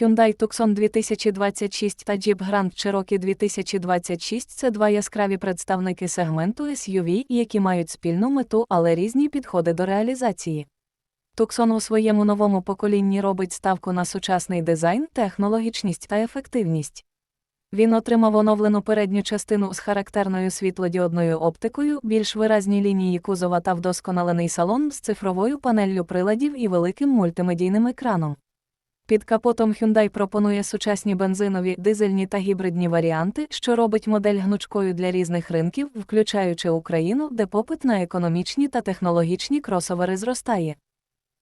Hyundai Tucson 2026 та Jeep Grand Cherokee 2026 – це два яскраві представники сегменту SUV, які мають спільну мету, але різні підходи до реалізації. Tucson у своєму новому поколінні робить ставку на сучасний дизайн, технологічність та ефективність. Він отримав оновлену передню частину з характерною світлодіодною оптикою, більш виразні лінії кузова та вдосконалений салон з цифровою панеллю приладів і великим мультимедійним екраном. Під капотом Hyundai пропонує сучасні бензинові, дизельні та гібридні варіанти, що робить модель гнучкою для різних ринків, включаючи Україну, де попит на економічні та технологічні кросовери зростає.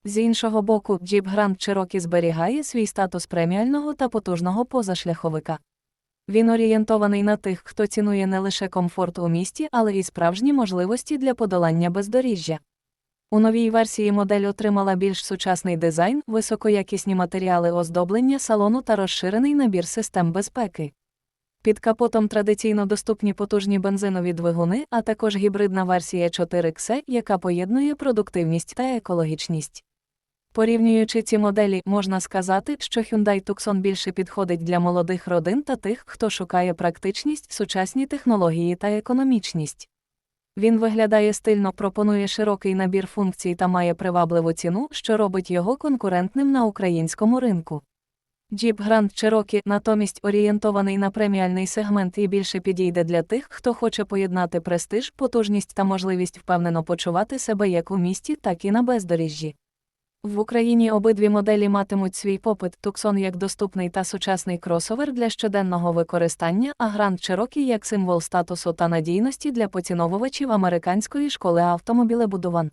З іншого боку, Jeep Grand Cherokee зберігає свій статус преміального та потужного позашляховика. Він орієнтований на тих, хто цінує не лише комфорт у місті, але й справжні можливості для подолання бездоріжжя. У новій версії модель отримала більш сучасний дизайн, високоякісні матеріали оздоблення салону та розширений набір систем безпеки. Під капотом традиційно доступні потужні бензинові двигуни, а також гібридна версія 4XE, яка поєднує продуктивність та екологічність. Порівнюючи ці моделі, можна сказати, що Hyundai Tucson більше підходить для молодих родин та тих, хто шукає практичність, сучасні технології та економічність. Він виглядає стильно, пропонує широкий набір функцій та має привабливу ціну, що робить його конкурентним на українському ринку. Jeep Grand Cherokee натомість орієнтований на преміальний сегмент і більше підійде для тих, хто хоче поєднати престиж, потужність та можливість впевнено почувати себе як у місті, так і на бездоріжжі. В Україні обидві моделі матимуть свій попит Tucson як доступний та сучасний кросовер для щоденного використання, а Grand Cherokee як символ статусу та надійності для поціновувачів американської школи автомобілебудувань.